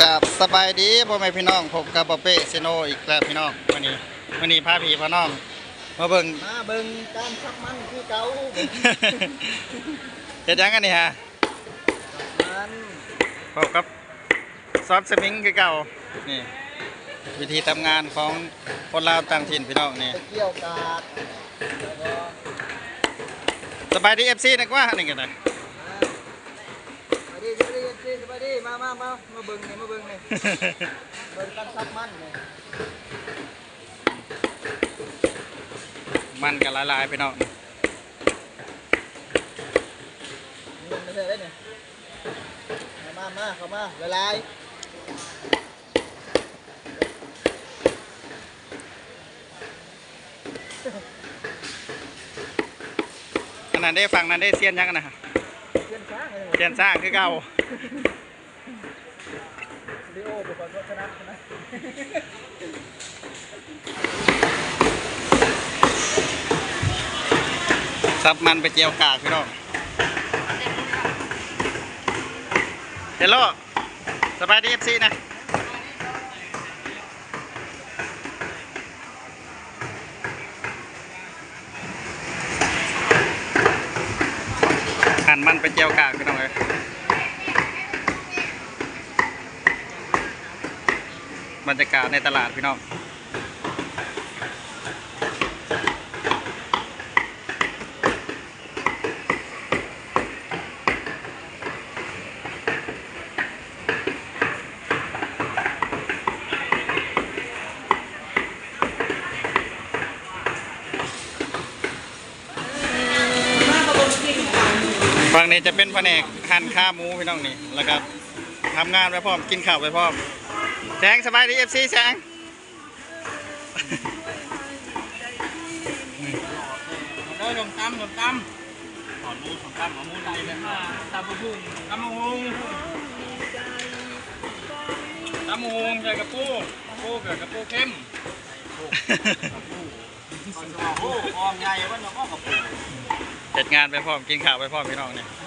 กับสบายดีพ่อแม่พี่น้องผมกับปอเป้เซโนอีกแล้วพี่น้องวันนี้วันนี้พาพี่พาน้อง มาเบิ่งมาเบิ่งการซักมันคือเก่าเฮ็ดหยังกันนี่ฮะมันพบกับซอฟต์สมิงคือเก่านี่วิธีทำงานของคนลาวต่างถิ่นพี่น้องนี่ไปเกี่ยวกาดแล้วก็สบายดีเอฟซีนึกว่านี่กันนะ มาดีสบายดีสบายดีสบายดี มามามามาเบิ่งนี่มาเบิ่งนี่เบิ่งการซักมันนี่มันกันหลายๆพี่น้องมันไม่ใช่ได้นี่มามามาเข้ามาละลายนนั้นได้ฟังนั้นได้เซียนยังกันนะฮะเพื่อนช้างเลยเซียนสร้างคือเก่า ลิโอบุคคลชนะชนะ ซับมันไปเจียวกากพี่น้องเฮลโลสบายดีเอฟซีนะหั่นมันไปเจียวกากพี่น้องเลย บรรยากาศในตลาดพี่น้องฝั่งนี้จะเป็นแผนกหั่นข้าหมูพี่น้องนี่แล้วก็ทำงานไปพร้อมกินข้าวไปพร้อม แสงสบายดีเอฟซีแสงได้ลงตำลงตำถอนมูถอนตำเอามูได้เลยมาตำบุ้งตำมะฮงตำมะฮงใส่กระปูปูกับกระปูเข้มโอ้ออมใหญ่ว่าน้องกระปูเสร็จงานไปพร้อมกินข้าวไปพร้อมพี่น้องนี่ต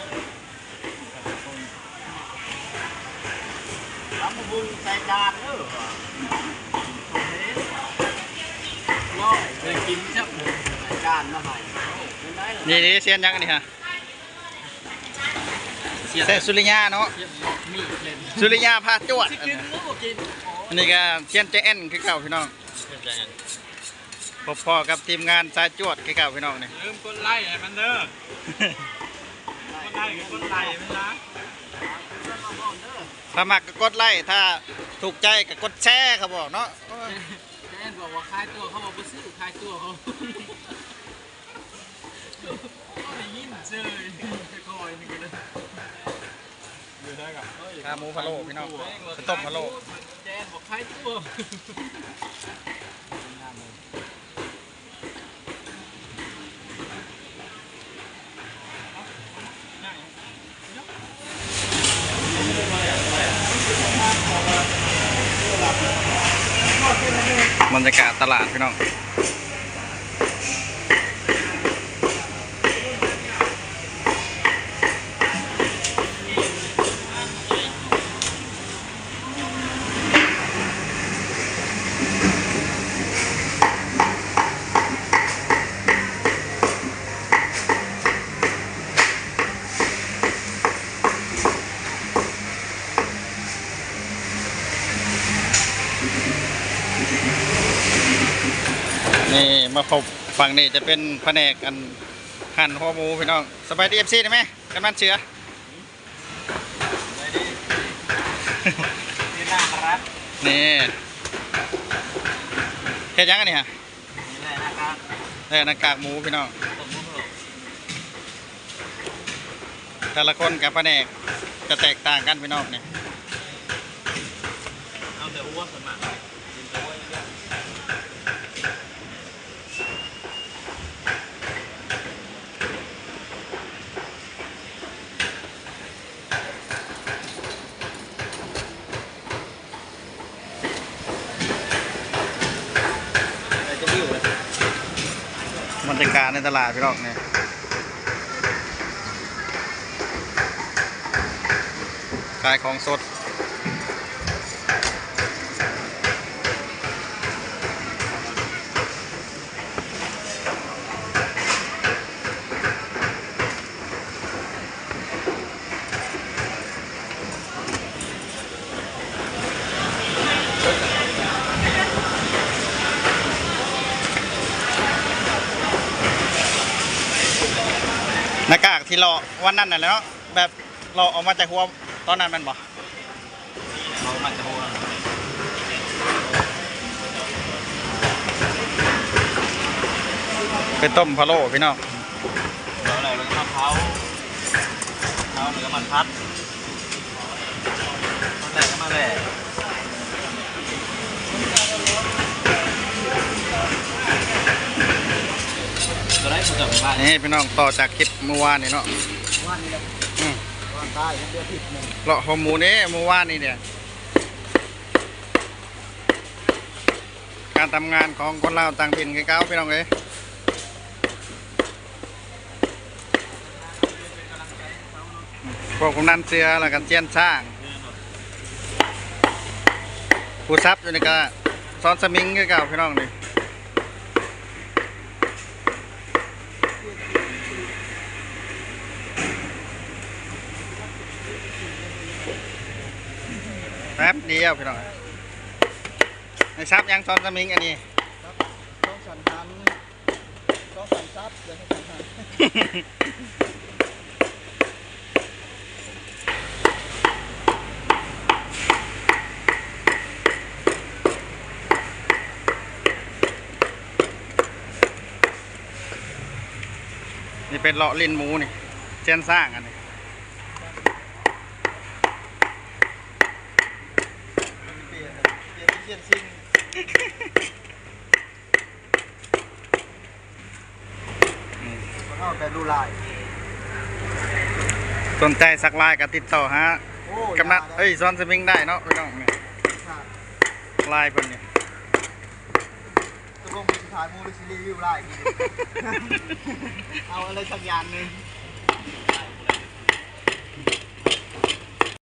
ำมะฮงใส่จานเออร้อยเคยกินชับใส่จานมาให้เป็นไรล่ะนี่นี่เซียนยังกันนี่ฮะเซสุริยาเนาะมีเล่นสุริยาพาจวดสิกินลูกกินอันนี้ก็เซียนเจแอนคือเก่าพี่น้องพบพ่อกับทีมงานสายจวดคือเก่าพี่น้องนี่ลืมกดไลค์ให้มันเด้อกดไลค์กับกดไลค์มันนะ ถ้ามักก็กดไลค์ถ้าถูกใจก็กดแชร์เขาบอกเนาะโอ้ยแอนบอกว่าคลายตัวเขาบอกไปซื้อคลายตัวเขาได้ยินเจยคอยนี่ก็ได้อยู่ได้กับขาหมูพะโล้พี่น้องข้าวต้มพะโล้แจนบอกคลายตัว บรรยากาศตลาดพี่น้อง มาพบฝั่งนี้จะเป็นแผนกอันหั่นหัวหมูพี่น้องสบายดีเอฟซีได้ไหมกันมันเชือนี่น่าครับนี่เฮ็ดยังกันนี่ฮะนี่แหละนะครับเออหน้ากากหมูพี่น้องต้มมุ้งหรอแต่ละคนกับแผนกจะแตกต่างกันพี่น้องนี่เอาแต่อ้วนสมัครกินแต่อ้วนเยอะ จะดิ้วเลย บ รยากาศในตลาดพี่น้องนี่ขายของสด ที่เราวันนั้นน่ะแหละเนาะแบบเราออกมาจากหัวตอนนั้นแมันบ่เรามันจะโหดไปต้มพะโล้พี่น้องแล้วอะไรเราก็มาเผาเผาหรือก็มันพัดแหลกก็มาแหล จะได้ผมจะไปบ้านนี่พี่น้องต่อจากคลิปเมื่อวานนี่เนาะว่านนี่แหละอืมว่านใต้ยังเดือดผิดหนึ่งเลาะหัวหมูนี่เมื่อวานนี่เนี่ยการทำงานของคนลาวต่างถิ่นคือเก่าพี่น้องเอ้ยพวกกำนันเสือแล้วก็เจียนช่างผู้ซับอยู่นี่ก็ซ้อนสมิงคือเก่าพี่น้องนี่ ป๊บเดียวพี่น้องไอ้ซับยังซอนสมิงอันนี้ต้องสั่นทันต้องสั่นซับเดี๋ยวให้สั่นทันนี่เป็นเลาะลิ้นหมูนี่เจียนสร้างอันนี้ เปลี่ยน เปลี่ยนเปลี่ยนซิงมันเอาแต่ดูลาย สนใจสักลายก็ติดต่อฮะโอ้กำนันยาเอ้ยซ้อนสมิงได้เนาะพี่น้องนี่ค่ะลายเพิ่นนี่ตกลงเป็นถ่ายมูลซีรีวิวลายอีกทีเอาอะไรสักอย่างหนึ่ง